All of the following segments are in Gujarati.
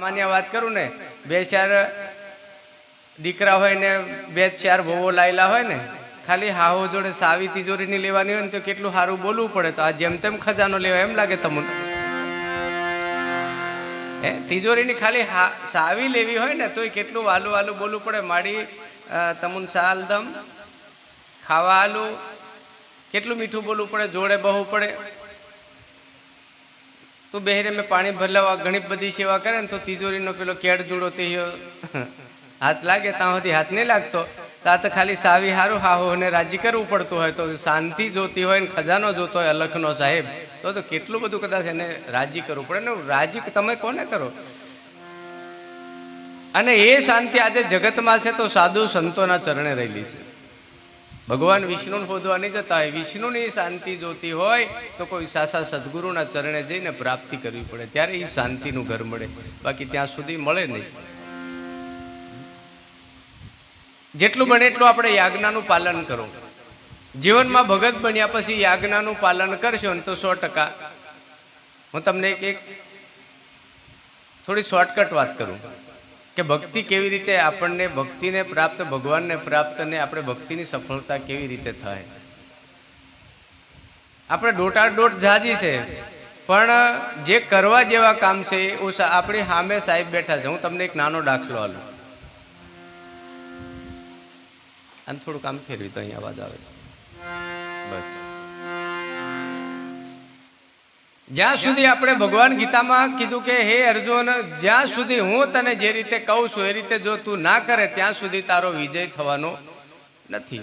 સામાન્ય વાત કરું ને, બે ચાર દીકરા હોય ને, બે ચાર વહુઓ લાયેલા હોય ને, ખાલી હાહો જોડે સાવી તિજોરીની લેવાની હોય ને, તો કેટલું સારું બોલવું પડે. તો આ જેમ તેમ ખજાનો લેવા એમ લાગે તમને. હે, તિજોરીની ખાલી સાવી લેવી હોય ને, તોય કેટલું વાલું વાલું બોલવું પડે. માડી તમુન સાલદમ ખાવા આલું, કેટલું મીઠું બોલવું પડે, જોડે બહુ પડે. તું બહેરે મેં પાણી ભરલાવા ઘણી બધી સેવા કરે ને તો તિજોરીનો પેલો કેડ જુડો તે હાથ લાગે ત્યાં સુધી હાથ નહીં લાગતો. ત્યાં તો ખાલી સાવી હારું હાહો અને રાજી કરવું પડતું હોય તો શાંતિ જોતી હોય ને ખજાનો જોતો હોય અલખનો સાહેબ. તો તો કેટલું બધું કદાચ એને રાજી કરવું પડે. ને રાજી તમે કોને કરો? અને એ શાંતિ આજે જગતમાં છે તો સાધુ સંતોના ચરણે રહેલી છે. ભગવાન વિષ્ણુને શોધવા નહીં જતા હોય. વિષ્ણુની શાંતિ જોતી હોય તો કોઈ સાસા સદગુરુના ચરણે જઈને પ્રાપ્તિ કરવી પડે. ત્યારે એ શાંતિનું ઘર મળે. બાકી ત્યાં સુધી મળે નહીં. જેટલું બને એટલું આપણે યાજ્ઞાનું પાલન કરો. જીવનમાં ભગત બન્યા પછી યાજ્ઞાનું પાલન કરશો ને તો સો ટકા. હું તમને એક એક થોડી શોર્ટકટ વાત કરું. કે ભક્તિ કેવી રીતે આપણને ભક્તિને પ્રાપ્ત, ભગવાનને પ્રાપ્ત ને આપણે ભક્તિની સફળતા કેવી રીતે થાય? આપણે દોટ જાજી છે, પણ જે કરવા જેવા કામ છે, એ આપણી સામે સાહેબ બેઠા છે. હું તમને એક નાનો દાખલો આલું અને થોડું કામ ફેરવી તો અહીંયા અવાજ આવે છે. બસ. જ્યાં સુધી આપણે ભગવાન ગીતામાં કીધું કે, હે અર્જુન, જ્યાં સુધી હું તને જે રીતે કહું છું, એ રીતે જો તું ના કરે, ત્યાં સુધી તારો વિજય થવાનો નથી.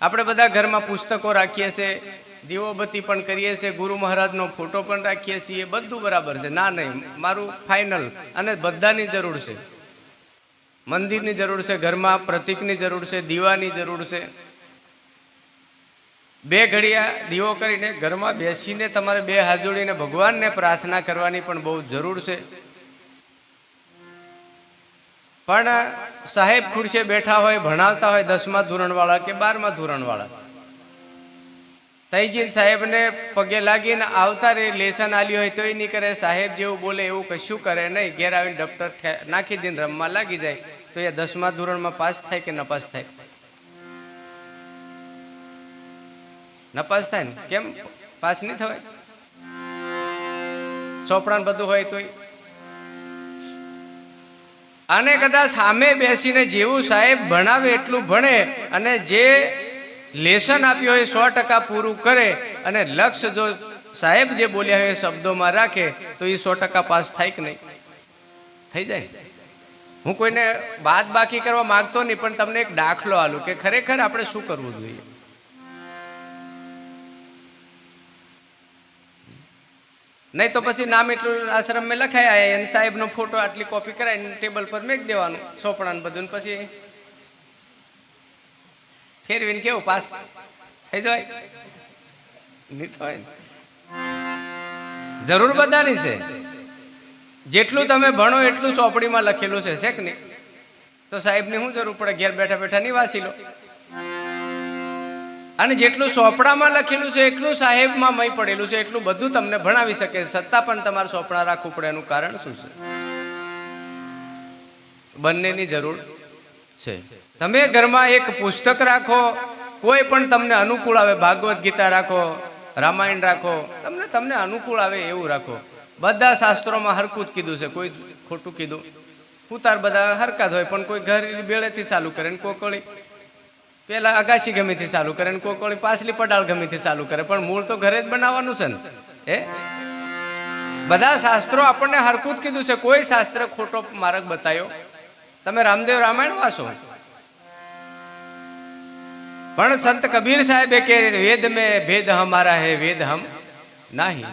આપણે બધા ઘરમાં પુસ્તકો રાખીએ છીએ, દીવોબત્તી પણ કરીએ છીએ, ગુરુ મહારાજનો ફોટો પણ રાખીએ છીએ, બધું બરાબર છે. ના, નહીં, મારું ફાઇનલ અને બધાની જરૂર છે. મંદિરની જરૂર છે, ઘરમાં પ્રતિકની જરૂર છે, દીવાની જરૂર છે. બે ઘડિયા દીવો કરીને ઘરમાં બેસીને તમારે બે હાથ જોડીને ભગવાનને પ્રાર્થના કરવાની પણ બહુ જરૂર છે. પણ સાહેબ ખુરશે બેઠા હોય, ભણાવતા હોય દસમા ધોરણવાળા કે બારમા ધોરણવાળા. તૈજીન સાહેબને પગે લાગીને આવતા રે લેસન આલી હોય તોય નહીં કરે, સાહેબ જેવું બોલે એવું કશું કરે નહીં. ઘેર આવીને ડૉક્ટર નાખી દઈને રમવા લાગી જાય, તો એ દસમા ધોરણમાં પાસ થાય કે નપાસ થાય? નપાસ થાય ને? કેમ? પાસ નહીં થવાય? ચોપડાને બધું હોય તોય. અને કદાચ સામે બેસીને જેવું સાહેબ ભણાવે એટલું ભણે અને જે લેસન આપ્યું હોય સો ટકા પૂરું કરે અને લક્ષ્ય જો સાહેબ જે બોલ્યા હોય એ શબ્દોમાં રાખે, તો એ સો ટકા પાસ થાય કે નહીં? થઈ જાય હું કોઈને બાદ બાકી કરવા માંગતો નહીં, પણ તમને એક દાખલો આલું કે ખરેખર આપણે શું કરવું જોઈએ? નહીં તો પછી નામ એટલું આશ્રમમાં લખાયા અને સાહેબનો ફોટો આટલી કોપી કરાવીને ટેબલ પર મેક દેવાનું, સોપડાને બધું પછી ફેરવીને કેવું પાસ? થઈ જાય? નહીં જરૂર બધાની છે. જેટલું તમે ભણો એટલું ચોપડીમાં લખેલું છે છે કે નહીં? તો સાહેબની શું જરૂર પડે? ઘેર બેઠા બેઠા નહીં વાંચી લો. અને જેટલું સોપડામાં લખેલું છે, એટલું સાહેબમાં મય પડેલું છે, એટલું બધું તમને ભણાવી શકે. સત્તા પણ તમારે સોપડા રાખવું પડે, એનું કારણ શું છે? બંનેની જરૂર છે. તમે ઘરમાં એક પુસ્તક રાખો, કોઈ પણ તમને અનુકૂળ આવે ભાગવત ગીતા રાખો, રામાયણ રાખો, તમને તમને અનુકૂળ આવે એવું રાખો. બધા શાસ્ત્રોમાં હરકું જ કીધું છે, કોઈ ખોટું કીધું. ઉતાર બધા હરકત હોય, પણ કોઈ ઘર બેળેથી ચાલુ કરે ને કોઈ કોળી પેલા અગાશી ગમેથી ચાલુ કરે ને કોઈ પાછલી પડાળ ગમેથી ચાલુ કરે. પણ મૂળ તો ઘરે જ બનાવવાનું છે ને. હે? બધા શાસ્ત્રો આપણને હરકું કીધું છે. કોઈ શાસ્ત્ર ખોટો માર્ગ બતાવ્યો તમે રામદેવ રામાયણ વાંચો? પણ સંત કબીર સાહેબે કે, વેદ મે ભેદ હમારા હે, વેદ હમ નહીં.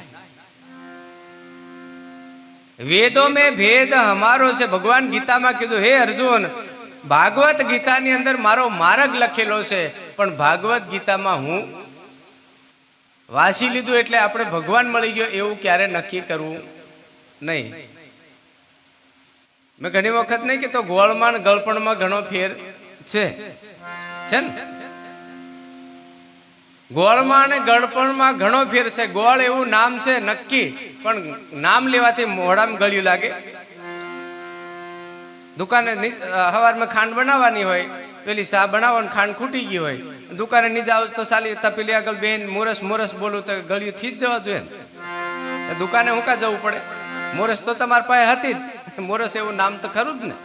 વેદો મે ભેદ હમારો છે. ભગવાન ગીતામાં કીધું, હે અર્જુન ભાગવત ગીતાની અંદર મારો માર્ગ લખેલો છે, પણ ભાગવત ગીતામાં હું વાસી લીધું એટલે આપણે ભગવાન મળી ગયો એવું ક્યારે નક્કી કરવું નહીં. મેં ઘણી વખત નહીં કીધું ગોળમાં ને ગળપણમાં ઘણો ફેર છે. છે ને? ગોળમાં અને ગળપણમાં ઘણો ફેર છે. ગોળ એવું નામ છે નક્કી, પણ નામ લેવાથી મોઢામાં ગળ્યું લાગે. દુકાને સવારમાં ખાંડ બનાવવાની હોય, પેલી ચા બનાવવાની ખાંડ ખૂટી ગઈ હોય. દુકાને ની આવું તો સાલી તપેલી આગળ બેન મોરસ મોરસ બોલું તો ગળ્યું થી જ જવા જોઈએ દુકાને હું કા જવું પડે? મોરસ તો તમારી પાસે હતી જ. મોરસ એવું નામ તો ખરું જ ને.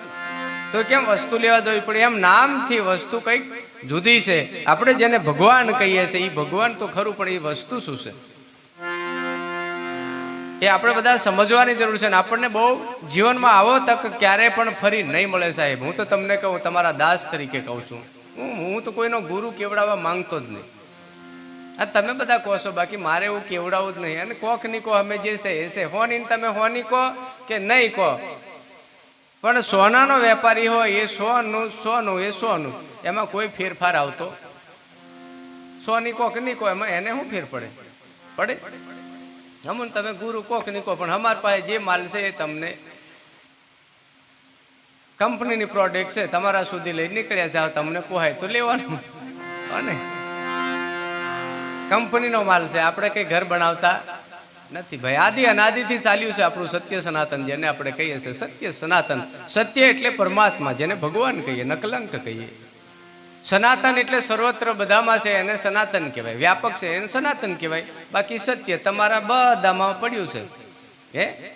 તો કેમ વસ્તુ લેવા જવી પડે? એમ નામથી વસ્તુ કંઈક જુદી છે. આપણે જેને ભગવાન કહીએ છીએ એ ભગવાન તો ખરું, પણ એ વસ્તુ શું છે? એ આપણે બધા સમજવાની જરૂર છે ને આપણને બહુ જીવનમાં આવો તક ક્યારે પણ ફરી નહીં મળે સાહેબ. હું તો તમને કહું, તમારા દાસ તરીકે કહું છું. હું હું તો કોઈનો ગુરુ કેવડાવવા માંગતો જ નહીં. આ તમે બધા કહો છો, બાકી મારે એવું કેવડાવવું જ નહીં. અને કોકની કહો, અમે જે છે, એ છે. હોની તમે હોની કહો કે નહીં કહો. પણ સોનાનો વેપારી હોય, એ સોનું સોનું, એ સોનું. એમાં કોઈ ફેરફાર આવતો? સોની કોક નહીં કહો, એમાં એને શું ફેર પડે? પડે? હમું તમે ગુરુ કોક નહીં કહો, પણ અમારી પાસે જે માલ છે એ તમને કંપનીની પ્રોડક્ટ છે, તમારા સુધી લઈ નીકળ્યા જાવ તમને પોહાય તો લેવાનું. અને કંપનીનો માલ છે, આપણે કંઈ ઘર બનાવતા નથી ભાઈ. આદિ અનાદિથી ચાલ્યું છે આપણું સત્ય સનાતન, જેને આપણે કહીએ છીએ સત્ય સનાતન. સત્ય એટલે પરમાત્મા, જેને ભગવાન કહીએ, નકલંક કહીએ. સનાતન એટલે સર્વત્ર બધામાં છે, એને સનાતન કહેવાય. વ્યાપક છે, એને સનાતન કહેવાય. બાકી સત્ય તમારા બધામાં પડ્યું છે. હે?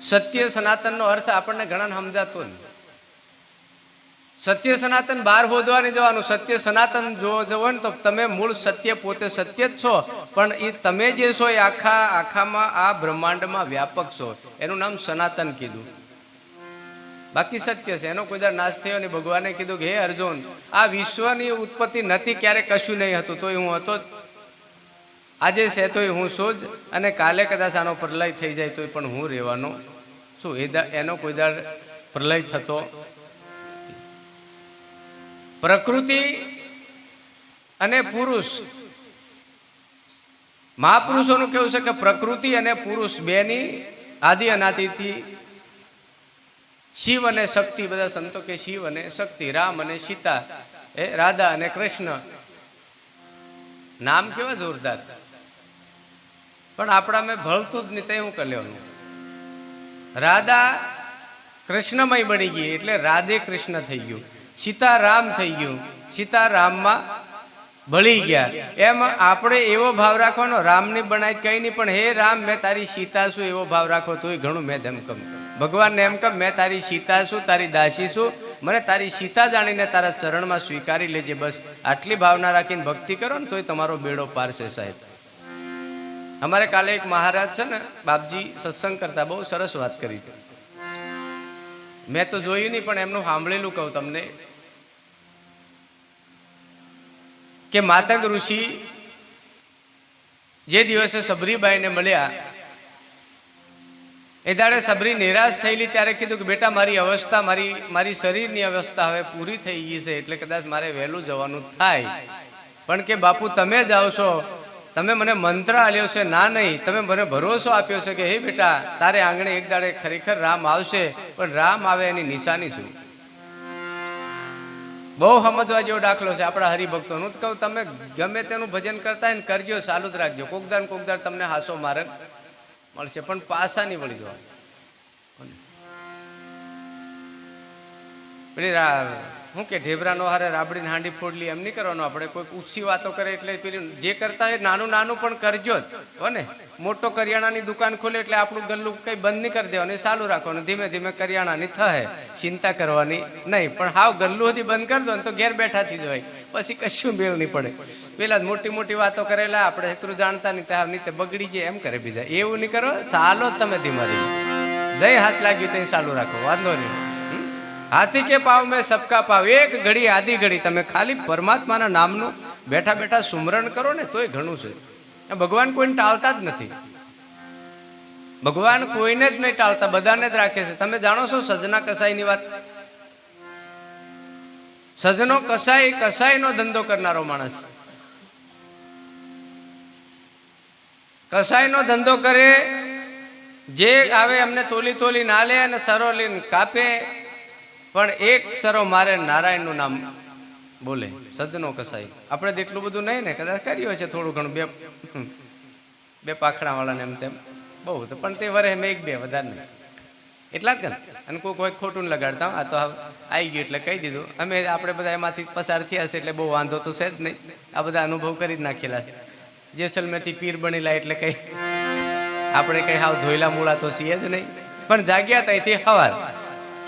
સત્ય સનાતનનો અર્થ આપણને ઘણા સમજાતો નહીં સત્ય સનાતન બહાર હોદવાની જવાનું. સત્ય સનાતન જો જવો ને તો તમે મૂળ સત્ય પોતે સત્ય જ છો. પણ એ તમે જે છો એ આખા, આખામાં આ બ્રહ્માંડમાં વ્યાપક છો. એનું નામ સનાતન કીધું. બાકી સત્ય છે. એનો કોઈ દર નાશ થયો નહીં. ભગવાને કીધું કે, હે અર્જુન, આ વિશ્વની ઉત્પત્તિ નથી ક્યારે કશું નહીં હતું. તોય હું હતો. આજે છે, તોય હું છું જ. અને કાલે કદાચ આનો પ્રલય થઈ જાય, તોય પણ હું રહેવાનો છું. એ એનો કોઈ દર પ્રલય થતો પ્રકૃતિ અને પુરુષ. મહાપુરુષોનું કેવું છે કે પ્રકૃતિ અને પુરુષ બેની આદિ અનાદિથી શિવ અને શક્તિ બધા સંતો કે શિવ અને શક્તિ, રામ અને સીતા, એ રાધા અને કૃષ્ણ. નામ કેવા જોરદાર. પણ આપણા મેં ભળતું જ નહીં, તે હું લેવાનું. રાધા કૃષ્ણમય બની ગઈ, એટલે રાધે કૃષ્ણ થઈ ગયું. સીતા રામ થઈ ગયું. સીતા રામમાં ભળી ગયા. એમ આપણે એવો ભાવ રાખવાનો, રામની બનાય કઈ નહીં, પણ હે રામ, મેં તારી સીતા છું, એવો ભાવ રાખો, તોય ઘણું મેં ધમકમ. ભગવાનને એમ કે મેં તારી સીતા છું, તારી દાસી છું. મને તારી સીતા જાણીને તારા ચરણમાં સ્વીકારી લેજે બસ. આટલી ભાવના રાખીને ભક્તિ કરો ને તોય તમારો બેડો પાર છે સાહેબ. અમારે કાલે એક મહારાજ છે ને, બાપજી સત્સંગ કરતા, બહુ સરસ વાત કરી. મેં તો જોયું નહીં, પણ એમનું સાંભળેલું કહું તમને કે માતંગ ઋષિ જે દિવસે સબરીબાઈને મળ્યા એ દાડે સબરી નિરાશ થયેલી ત્યારે કીધું કે, બેટા, મારી અવસ્થા, મારી મારી શરીરની અવસ્થા હવે પૂરી થઈ ગઈ છે, એટલે કદાચ મારે વહેલું જવાનું થાય. પણ કે, બાપુ, તમે જાઓ છો તમે મને મંત્ર આલ્યો છે, ના નહીં. તમે મને ભરોસો આપ્યો છે કે, હે બેટા, તારે આંગણે એક દાડે ખરેખર રામ આવશે, પણ રામ આવે એની નિશાની શું? બહુ સમજવા જેવો દાખલો છે આપણા હરિભક્તોનું. કહું, તમે ગમે તેનું ભજન કરતા હોય ને, કરજો, ચાલુ જ રાખજો. કોકદાર ને કોકદાર તમને હાસો માર્ગ મળશે પણ પાસા નહીં વળી જવા પેલી શું કે ઢેબરાનો હારે રાબડીને હાંડી ફોડલી, એમ નહીં કરવાનું આપણે. કોઈ ઊંચી વાતો કરે એટલે પેલી જે કરતા હોય નાનું નાનું પણ કરજો જ. હો ને? મોટો કરિયાણાની દુકાન ખોલે એટલે આપણું ગલ્લું કંઈ બંધ નહીં કરી દેવાનું ચાલુ રાખવાનું. ધીમે ધીમે કરિયાણાની થશે ચિંતા કરવાની નહીં, પણ હાવ ગલ્લું હતી બંધ કરી દો ને તો ઘેર બેઠાથી જ હોય પછી કશું મેળ નહીં પડે. પેલા જ મોટી મોટી વાતો કરેલા, આપણે એટલું જાણતા નહીં ત્યાં નહીં તે બગડી જાય, એમ કરે બીજા. એવું નહીં કરો, ચાલો તમે ધીમે ધીમે. જય હાથ લાગ્યું ત્યાં ચાલુ રાખો, વાંધો નહીં? હાથી કે પાવ મેં સબકા પાવ. એક ઘડી, આધી ઘડી. તમે ખાલી પરમાત્માના નામનું બેઠા બેઠા સુમરણ કરો ને, તોય ઘણું છે. ભગવાન કોઈને ટાળતા જ નથી. ભગવાન કોઈને જ નહીં ટાળતા, બધાને જ રાખે છે. તમે જાણો છો સજના કસાઈની વાત? સજનો કસાઈ, કસાઈનો ધંધો કરનારો માણસ. કસાઈનો ધંધો કરે, જે આવે, એમને તોલી તોલી ના લે અને સરો લઈને કાપે પણ એક સરો મારે નારાયણનું નામ બોલે, સજનો કસાઈ. આપણે એટલું બધું નહીં ને, કદાચ કર્યું હશે થોડું ઘણું, બે બે પાખડા વાળાને એમ તેમ. બહુ તો, પણ તે વરે મેં એક બે, વધારે નહીં. એટલા જ ને અને કોઈ કોઈ ખોટું લગાડતા આ તો આવી ગયું એટલે કહી દીધું. અમે આપણે બધા એમાંથી પસાર થયા છે એટલે બહુ વાંધો તો છે જ નહીં. આ બધા અનુભવ કરી જ નાખેલા છે. જેસલમેરથી પીર બનેલા એટલે કંઈ આપણે કંઈ હાવ ધોયલા મૂળા તો છીએ જ નહીં. પણ જાગ્યા ત્યાંથી હવાર.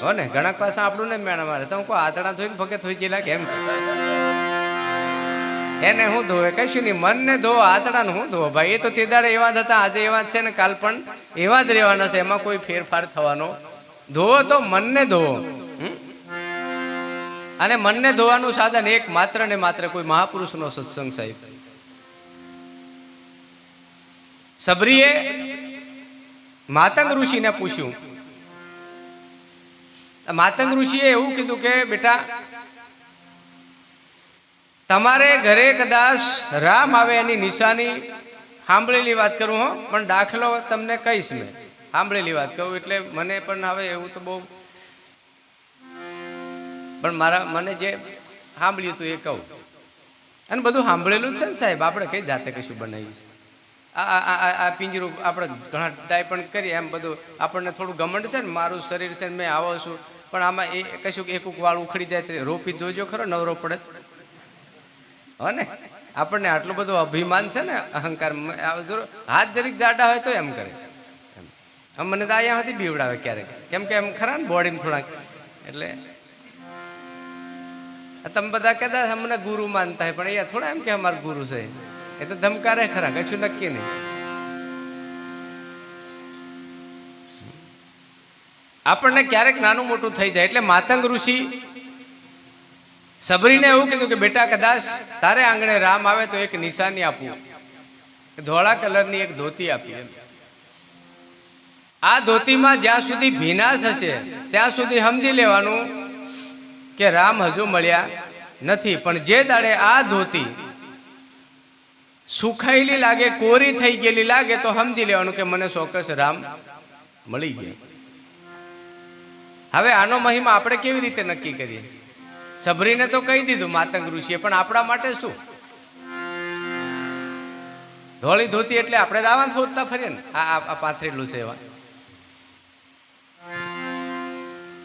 હો ને ઘણા પાસે આપણું ને મેણા મારે. તો હું કહું આતડા ધોઈને ભગત થઈ ગયેલા કેમ એને હું ધોવે? કશું નહીં. મનને ધોવો આતડાને હું ધોવો? ભાઈ, એ તો તે દાડે એવા જ હતા. આજે એવા જ છે ને કાલ પણ એવા જ રહેવાના છે. એમાં કોઈ ફેરફાર થવાનો? ધોવો તો મનને ધોવો? અને મનને ધોવાનું સાધન એક માત્ર ને માત્ર કોઈ મહાપુરુષનો સત્સંગ સાહેબ. સબરીએ માતંગ ઋષિને પૂછ્યું માતંગ ઋષિએ એવું કીધું કે, બેટા, તમારે ઘરે કદાચ રામ આવે એની નિશાની સાંભળેલી વાત કરું, હો. પણ દાખલો તમને કહીશ મેં. સાંભળેલી વાત કહું એટલે મને પણ હવે એવું તો બહુ પણ મારા, મને જે સાંભળ્યું હતું એ કહું. અને બધું સાંભળેલું છે ને સાહેબ. આપણે કઈ જાતે કશું બનાવ્યું છે? આ આ- આ પિંજરું આપણે ઘણા ટાઈ પણ કરીએ એમ બધું. આપણને થોડું ગમંડ છે ને, મારું શરીર છે ને, મેં આવો છું. પણ આમાં એ કશું એકુક વાળ ઉખડી જાય તે રોપી જોજો ખરો, નવરો પડે. હો ને? આપણને આટલું બધું અભિમાન છે ને, અહંકાર હાથ જરીક જાડા હોય તો એમ કરે. એમ. મને તો અહીંયા હતી બીવડાવે ક્યારેક. કેમ કે એમ ખરા ને બોડીમાં થોડાક. એટલે તમે બધા કહેતા અમને ગુરુ માનતા હોય, પણ અહીંયા થોડા એમ કે અમારા ગુરુ છે. એ તો ધમકારે ખરા, કશું નક્કી નહીં. આપણને ક્યારેક નાનું મોટું થઈ જાય, એટલે માતંગ ઋષિ સબરીને એવું કીધું કે, બેટા, કદાચ તારે આંગણે રામ આવે તો એક નિશાની આપું. ધોળા કલરની એક ધોતી આપી. આ ધોતીમાં જ્યાં સુધી ભીનાશ હશે, ત્યાં સુધી સમજી લેવાનું કે રામ હજુ મળ્યા નથી. પણ જે દાડે આ ધોતી સુખાયેલી લાગે, કોરી થઈ ગયેલી લાગે, તો સમજી લેવાનું કે મને ચોક્કસ રામ મળી ગયા. હવે આનો મહિમા આપણે કેવી રીતે નક્કી કરીએ? સબરીને તો કહી દીધું માતંગ ઋષિએ, પણ આપણા માટે શું? ધોળી ધોતી એટલે આપણે દાવા શોધતા ફરીએ ને? આ પાથરેલું છે એવા.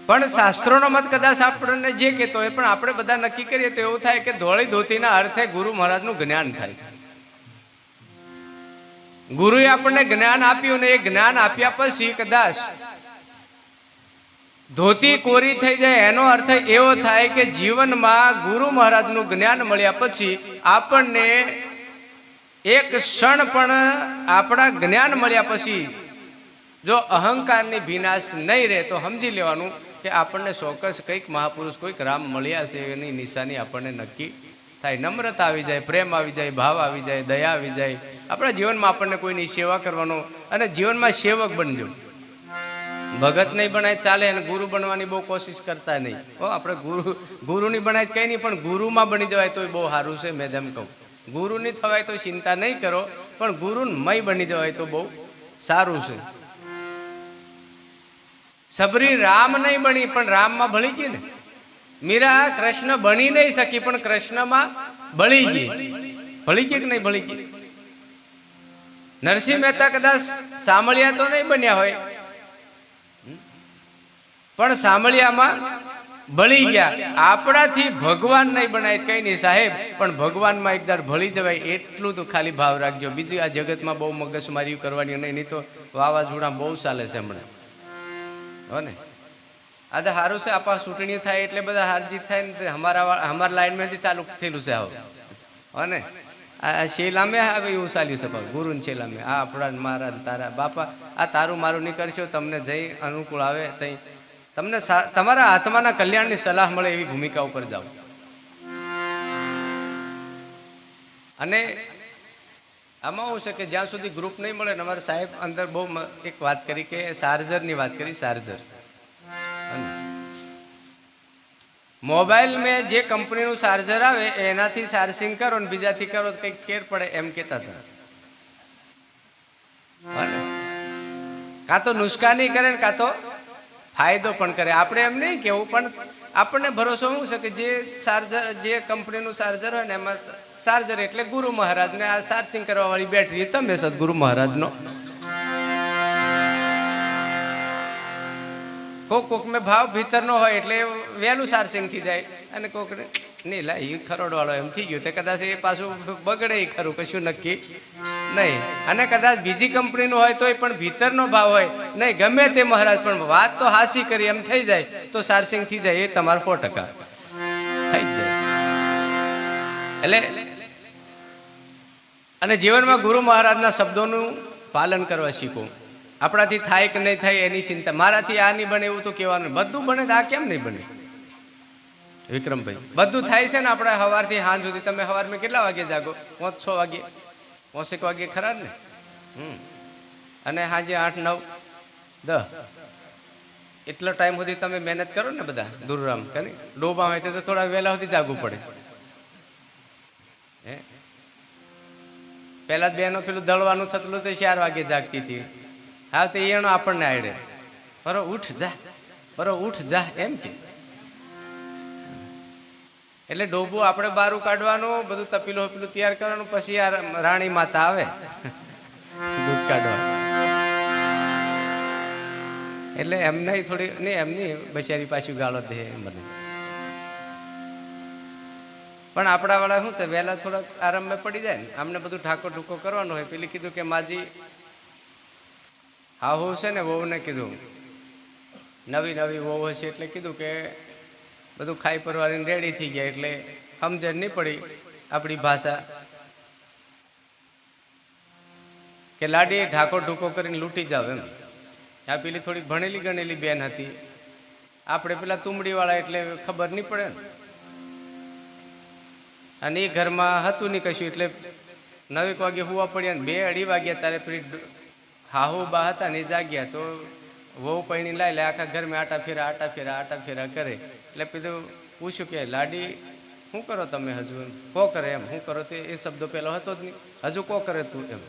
પણ શાસ્ત્રોનો મત કદાચ આપણને જે કહેતો હોય, પણ આપણે બધા નક્કી કરીએ તો એવું થાય કે ધોળી ધોતીના અર્થે ગુરુ મહારાજનું જ્ઞાન થાય. ગુરુએ આપણને જ્ઞાન આપ્યું ને એ જ્ઞાન આપ્યા પછી કદાચ ધોતી કોરી થઈ જાય એનો અર્થ એવો થાય કે જીવનમાં ગુરુ મહારાજનું જ્ઞાન મળ્યા પછી આપણને એક ક્ષણ પણ આપણા જ્ઞાન મળ્યા પછી જો અહંકારની ભીનાશ નહીં રહે તો સમજી લેવાનું કે આપણને ચોક્કસ કંઈક મહાપુરુષ કોઈક રામ મળ્યા છે એની નિશાની આપણને નક્કી થાય, નમ્રતા આવી જાય, પ્રેમ આવી જાય, ભાવ આવી જાય, દયા આવી જાય. આપણા જીવનમાં આપણને કોઈની સેવા કરવાનો અને જીવનમાં સેવક બનજો. ભગત નહીં બનાય ચાલે અને ગુરુ બનવાની બહુ કોશિશ કરતા નહીં. હો, આપણે ગુરુ, ગુરુની બનાય કંઈ નહીં, પણ ગુરુમાં બની જવાય તો બહુ સારું છે, મેં જેમ કહું. ગુરુની થવાય તો ચિંતા નહીં કરો, પણ ગુરુમય બની જવાય તો બહુ સારું છે. સબરી રામ નહીં બની, પણ રામમાં ભળી ગઈ ને. મીરા, કૃષ્ણ બની નહીં શકી, પણ કૃષ્ણમાં બળી ગઈ. ભળી ગઈ કે નહીં ભળી ગઈ? નરસિંહ મહેતા કદાચ સાંભળ્યા તો નહીં બન્યા હોય. પણ સાંભળ્યામાં ભળી ગયા. આપણાથી ભગવાન નહીં બનાય, કઈ નહીં સાહેબ, પણ ભગવાનમાં એકદાર ભળી જવાય, એટલું તો ખાલી ભાવ રાખજો. બીજું આ જગતમાં બહુ મગજમારી કરવાની નહીં નહીં તો વાવાઝોડા બહુ ચાલે છે હમણાં. હો ને? આ તો સારું છે, આપણા ચૂંટણી થાય એટલે બધા હાર જીત થાય ને અમારા અમારા લાઈનમાંથી ચાલુ થયેલું છે આવું. હોને આ શેલામે હવે એવું ચાલ્યું છે ગુરુને શેલામે આ આપણા મારા તારા. બાપા, આ તારું મારું નહીં કરશો તમને જઈ અનુકૂળ આવે તઈ. તમને તમારા આત્માના કલ્યાણની સલાહ મળે એવી ભૂમિકા ઉપર જાઓ. અને આમાં શું છે કે જ્યાં સુધી ગ્રુપ નહીં મળે ને, અમારા સાહેબ અંદર બહુ એક વાત કરી કે ચાર્જરની વાત કરી ચાર્જર મોબાઈલ મેં જે કંપનીનું ચાર્જર આવે, એનાથી ચાર્જિંગ કરો ને બીજાથી કરો, તો કંઈક ફેર પડે એમ કહેતા હતા. કાં તો નુકસાની કરે ને કાં તો ફાયદો પણ કરે. આપણે એમ નહીં કેવું પણ આપણને ભરોસો શું છે કે જે ચાર્જર જે કંપનીનું ચાર્જર હોય ને એમાં ચાર્જર એટલે ગુરુ મહારાજને આ ચાર્જિંગ કરવાવાળી બેટરી. તમે સદગુરુ મહારાજનો? કોક કોક મેં ભાવ ભીતરનો હોય એટલે વહેલું સારસિંગ થઈ જાય. અને કોક નહીં, લા એ ખરોડવાળો એમ થઈ ગયું. તે કદાચ એ પાછું બગડે એ ખરું, કશું નક્કી નહીં. અને કદાચ બીજી કંપનીનું હોય તોય પણ ભીતરનો ભાવ હોય. નહીં, ગમે તે મહારાજ, પણ વાત તો હાસી કરી, એમ થઈ જાય, તો સારસિંગ થઈ જાય, એ તમારે સો ટકા. થઈ જાય. એટલે અને જીવનમાં ગુરુ મહારાજના શબ્દોનું પાલન કરવા શીખો. આપણાથી થાય કે નહીં થાય એની ચિંતા. મારાથી આ નહીં બને એવું તો કહેવાનું. બધું બને તો આ કેમ નહીં બને? વિક્રમભાઈ, બધું થાય છે ને આપણે સવારથી સાંજ સુધી. તમે સવારમાં કેટલા વાગે જાગો? પાંચ, છ વાગે. પાંચેક વાગે ખરા ને? હમ. અને સાંજે આઠ, નવ દસ એટલો ટાઈમ સુધી તમે મહેનત કરો ને બધા દુર્રામ, કે ડોબા હોય તો થોડા વહેલા સુધી જાગવું પડે. હે? પહેલાં જ બેનો પેલું દળવાનું થતું તો ચાર વાગે જાગતી હતી. હા, તો એનો આપણને આડે બરો, ઉઠ જા. બરો, ઉઠ જા, એમ કે. એટલે ડોબું આપણે બારું કાઢવાનું, બધું તપીલું હપીલું તૈયાર કરવાનું, પછી આ રાણી માતા આવે. દૂધ કાઢવા. એટલે એમને થોડી નહીં એમની બચારી પાછું ગાળો દે બધું. પણ આપણા વાળા શું છે, વહેલા થોડાક આરામમાં પડી જાય ને, આમને બધું ઠાકો ઠૂકો કરવાનું હોય, પેલી કીધું કે માજી હા હું છે ને વહુને કીધું. નવી નવી વહુ હશે એટલે કીધું કે બધું ખાઈ પરવારીને રેડી થઈ ગયા એટલે સમજણ નહીં પડી આપણી ભાષા. કે લાડી ઢાકો ઢૂકો કરીને લૂંટી જાવ એમ. આ પેલી થોડીક ભણેલી ગણેલી બેન હતી. આપણે પેલા તુમડીવાળા એટલે ખબર નહીં પડે ને. અને એ ઘરમાં હતું નહીં કશું એટલે નવેક વાગે હોવા પડ્યા ને બે અઢી વાગ્યા ત્યારે પેલી હાહુ બા હતા ને જાગ્યા તો વહુ પૈણી લાય લે, આખા ઘરમાં આટા ફેરા આટા ફેરા આટા ફેરા કરે. એટલે કીધું પૂછ્યું કે, લાડી, શું કરો તમે હજુ કો કરે એમ? શું કરો? તે એ શબ્દો પેલો હતો જ નહીં. હજુ કો કરે તું એમ?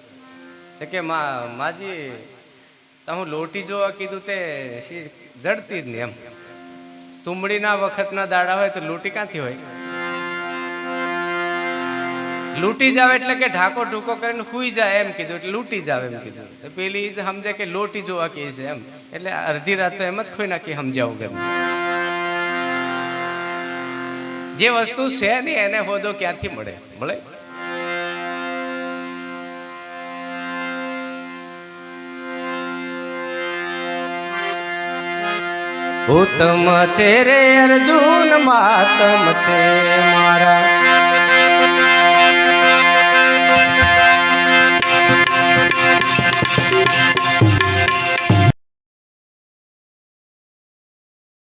તો કે માજી હું લોટી જોવા કીધું તે જડતી જ નહીં એમ. તુંબડીના વખતના દાડા હોય તો લોટી ક્યાંથી હોય? લૂંટી જાવ એટલે કે ઢાકો ઢૂકો કરીને હુઈ જાય એમ કીધું, એટલે લૂંટી જાવ એમ કીધું. તો પેલી સમજે કે લોટી જોવા કહે છે એમ. એટલે અડધી રાત તો એમ જ ખોઈ નાખી સમજાવું કે જે વસ્તુ છે નહીં એને હોદો ક્યાંથી મળે? મળે? ઉત્તમ છે રે અર્જુન માતમ છે મારા.